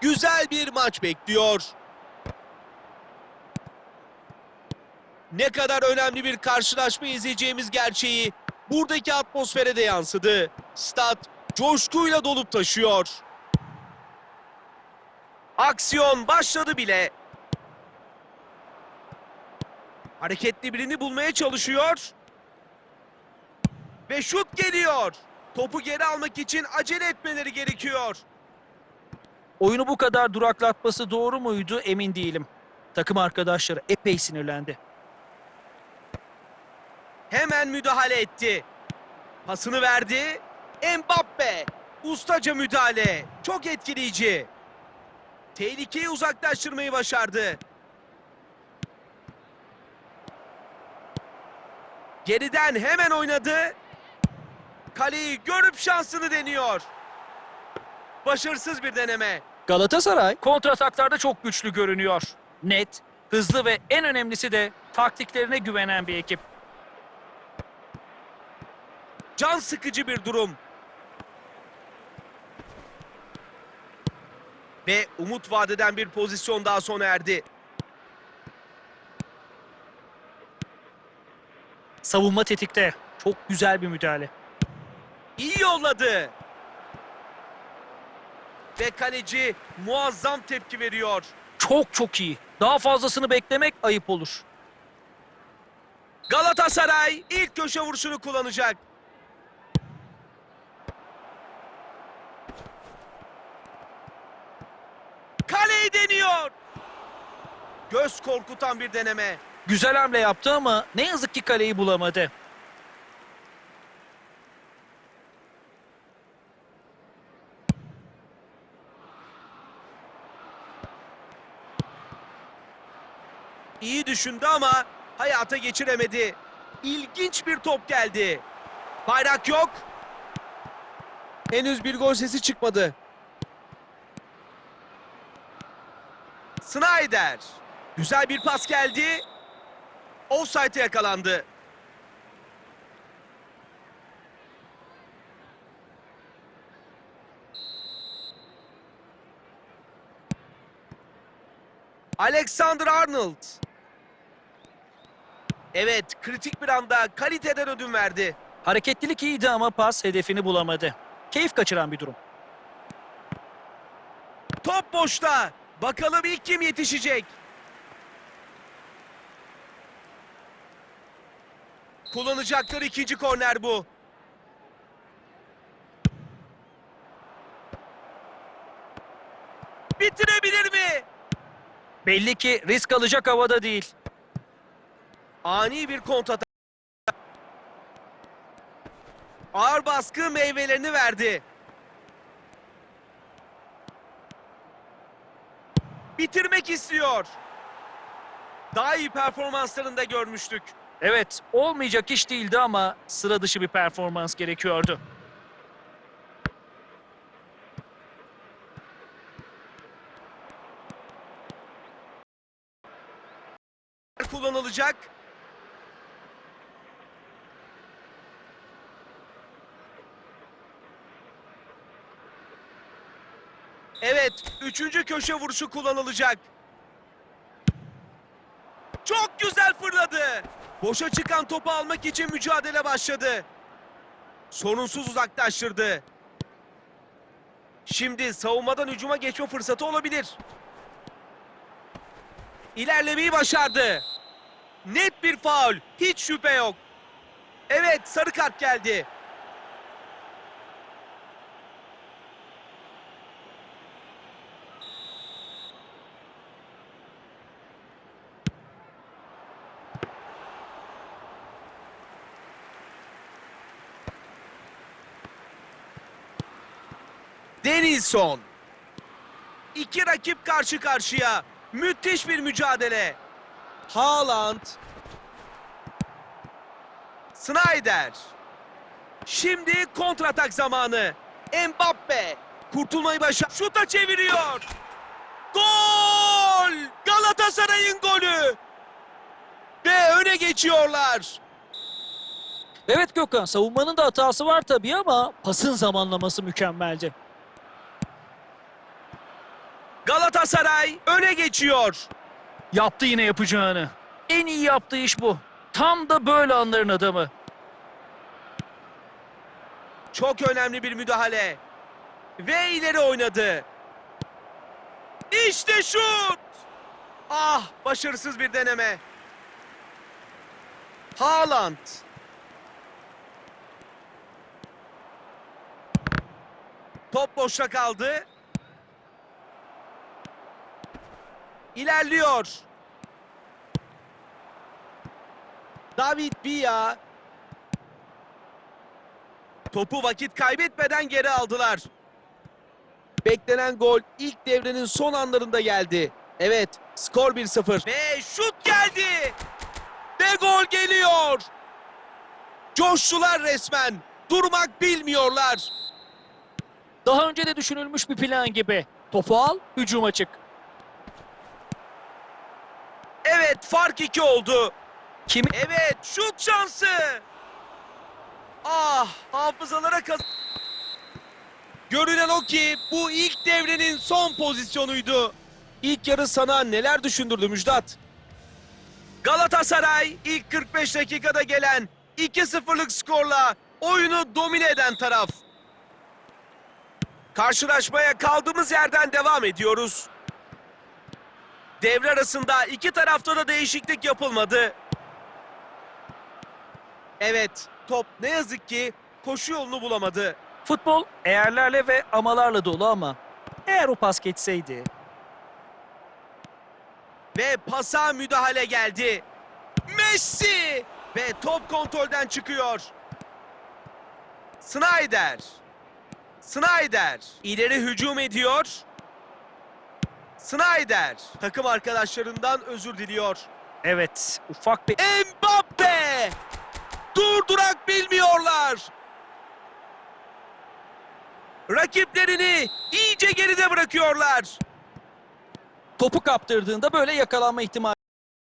güzel bir maç bekliyor. Ne kadar önemli bir karşılaşma izleyeceğimiz gerçeği buradaki atmosfere de yansıdı. Stat coşkuyla dolup taşıyor. Aksiyon başladı bile. Hareketli birini bulmaya çalışıyor. Ve şut geliyor. Topu geri almak için acele etmeleri gerekiyor. Oyunu bu kadar duraklatması doğru muydu emin değilim. Takım arkadaşları epey sinirlendi. Hemen müdahale etti. Pasını verdi. Mbappe. Ustaca müdahale. Çok etkileyici. Tehlikeyi uzaklaştırmayı başardı. Geriden hemen oynadı. Kaleyi görüp şansını deniyor. Başarısız bir deneme. Galatasaray kontrataklarda çok güçlü görünüyor. Net, hızlı ve en önemlisi de taktiklerine güvenen bir ekip. Can sıkıcı bir durum. Ve umut vadeden bir pozisyon daha sona erdi. Savunma tetikte. Çok güzel bir müdahale. İyi yolladı. Ve kaleci muazzam tepki veriyor. Çok çok iyi. Daha fazlasını beklemek ayıp olur. Galatasaray ilk köşe vuruşunu kullanacak. Kaleyi deniyor. Göz korkutan bir deneme. Güzel hamle yaptı ama ne yazık ki kaleyi bulamadı. İyi düşündü ama hayata geçiremedi. İlginç bir top geldi. Bayrak yok. Henüz bir gol sesi çıkmadı. Snyder. Güzel bir pas geldi. Offside'e yakalandı. Alexander Arnold. Evet, kritik bir anda kaliteden ödün verdi. Hareketlilik iyiydi ama pas hedefini bulamadı. Keyif kaçıran bir durum. Top boşta. Bakalım ilk kim yetişecek? Kullanacakları ikinci korner bu. Bitirebilir mi? Belli ki risk alacak havada değil. Ani bir kontrata. Ağır baskı meyvelerini verdi. Bitirmek istiyor. Daha iyi performanslarında görmüştük. Evet, olmayacak iş değildi ama sıra dışı bir performans gerekiyordu. kullanılacak. Evet, üçüncü köşe vuruşu kullanılacak. Çok güzel fırladı. Boşa çıkan topu almak için mücadele başladı. Sorunsuz uzaklaştırdı. Şimdi savunmadan hücuma geçme fırsatı olabilir. İlerlemeyi başardı. Net bir faul. Hiç şüphe yok. Evet sarı kart geldi. Denilson. iki rakip karşı karşıya. Müthiş bir mücadele. Haaland. Snyder. Şimdi kontratak zamanı. Mbappe. Kurtulmayı başar. Şuta çeviriyor. Gol! Galatasaray'ın golü. Ve öne geçiyorlar. Evet Gökhan savunmanın da hatası var tabii ama pasın zamanlaması mükemmeldi. Galatasaray öne geçiyor. Yaptı yine yapacağını. En iyi yaptığı iş bu. Tam da böyle anların adamı. Çok önemli bir müdahale. Ve ileri oynadı. İşte şut! Ah başarısız bir deneme. Haaland. Top boşta kaldı. İlerliyor. David Villa Topu vakit kaybetmeden geri aldılar. Beklenen gol ilk devrenin son anlarında geldi. Evet, skor 1-0. Ve şut geldi. Ve gol geliyor. Coştular resmen. Durmak bilmiyorlar. Daha önce de düşünülmüş bir plan gibi. Topu al, hücuma çık. Evet, fark 2 oldu. Kimi Evet, şut şansı. Ah, hafızalara kaz... Görünen o ki bu ilk devrenin son pozisyonuydu. İlk yarı sana neler düşündürdü Müjdat? Galatasaray ilk 45 dakikada gelen 2-0'lık skorla oyunu domine eden taraf. Karşılaşmaya kaldığımız yerden devam ediyoruz. Devre arasında iki tarafta da değişiklik yapılmadı. Evet, top ne yazık ki koşu yolunu bulamadı. Futbol eğerlerle ve amalarla dolu ama eğer o pas geçseydi. Ve pasa müdahale geldi. Messi! Ve top kontrolden çıkıyor. Snyder. Snyder. İleri hücum ediyor. Snyder. Takım arkadaşlarından özür diliyor. Evet, ufak bir Mbappe! Durdurak bilmiyorlar. Rakiplerini iyice geride bırakıyorlar. Topu kaptırdığında böyle yakalanma ihtimali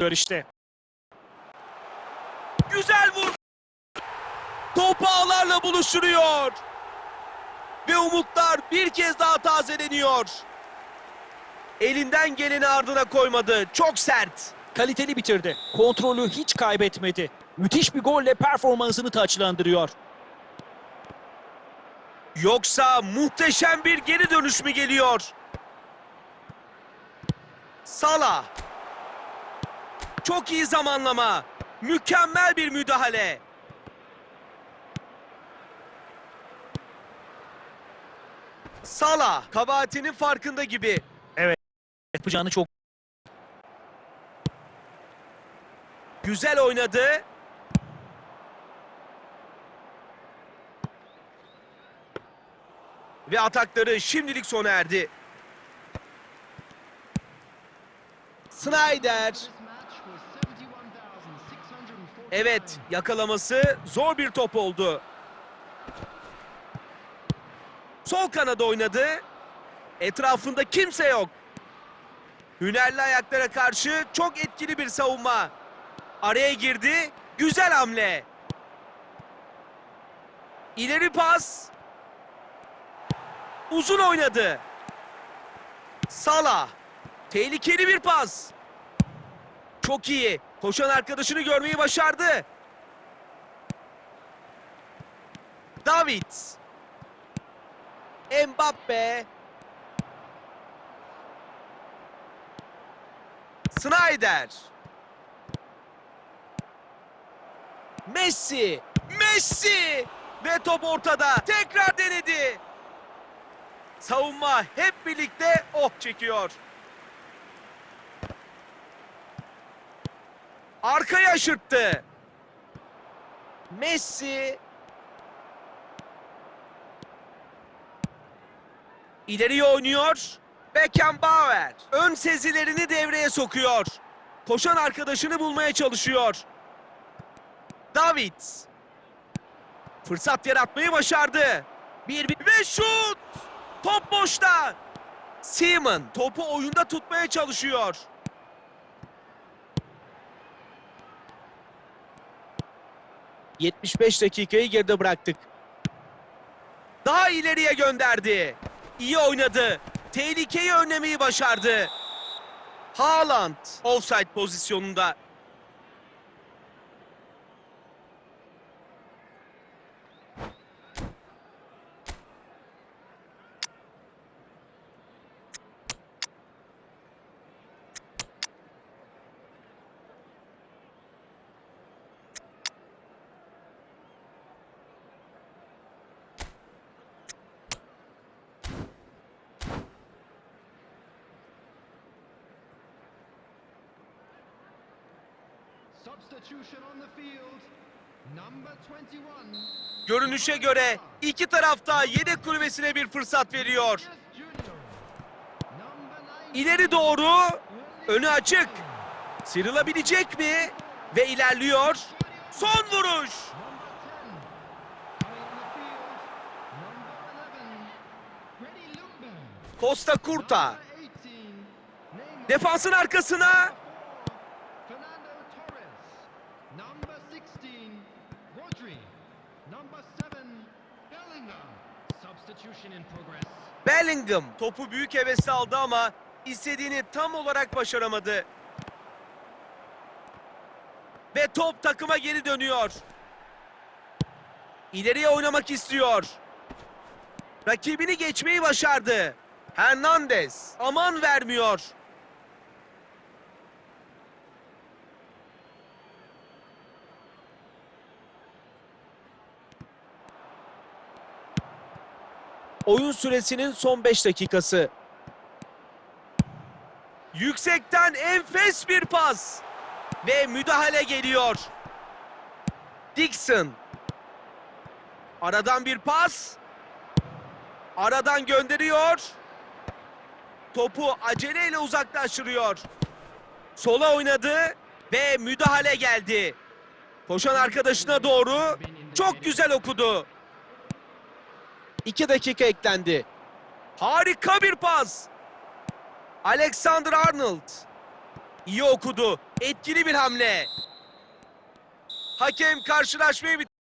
var işte. Güzel vur. Topu ağlarla buluşturuyor. Ve umutlar bir kez daha tazeleniyor. Elinden geleni ardına koymadı. Çok sert. Kaliteli bitirdi. Kontrolü hiç kaybetmedi. Müthiş bir golle performansını taçlandırıyor. Yoksa muhteşem bir geri dönüş mü geliyor? Salah. Çok iyi zamanlama. Mükemmel bir müdahale. Salah kabahatinin farkında gibi. Yapacağını çok Güzel oynadı. Ve atakları şimdilik sona erdi. Snyder. Evet, yakalaması zor bir top oldu. Sol kanada oynadı. Etrafında kimse yok. Hünerli ayaklara karşı çok etkili bir savunma. Araya girdi. Güzel hamle. İleri pas. Uzun oynadı. Salah. Tehlikeli bir pas. Çok iyi. Koşan arkadaşını görmeyi başardı. David. Mbappe. Snyder. Messi. Messi. Ve top ortada. Tekrar denedi. Savunma hep birlikte oh çekiyor. Arkaya aşırttı. Messi. İleriye oynuyor. Beckenbauer ön sezilerini devreye sokuyor. Koşan arkadaşını bulmaya çalışıyor. David fırsat yaratmayı başardı. Bir, bir ve şut! Top boşta. Seaman topu oyunda tutmaya çalışıyor. ...75 dakikayı geride bıraktık. Daha ileriye gönderdi. İyi oynadı. Tehlikeyi önlemeyi başardı. Haaland offside pozisyonunda. Görünüşe göre iki tarafta yedek kulübesine bir fırsat veriyor. Yes, Junior. Number 9. İleri doğru önü açık. Sıyrılabilecek mi? Ve ilerliyor. Son vuruş. Number 10. Coming on the field. Number 11. Freddy Ljungberg. Costa Curta. Number 18. Neymar. Defansın arkasına. Bellingham. Topu büyük hevesle aldı ama istediğini tam olarak başaramadı. Ve top takıma geri dönüyor. İleriye oynamak istiyor. Rakibini geçmeyi başardı. Hernandez aman vermiyor. Oyun süresinin son 5 dakikası. Yüksekten enfes bir pas. Ve müdahale geliyor. Dixon. Aradan bir pas. Aradan gönderiyor. Topu aceleyle uzaklaştırıyor. Sola oynadı ve müdahale geldi. Koşan arkadaşına doğru çok güzel okudu. 2 dakika eklendi. Harika bir pas. Alexander Arnold. İyi okudu. Etkili bir hamle. Hakem karşılaşmayı bitirdi.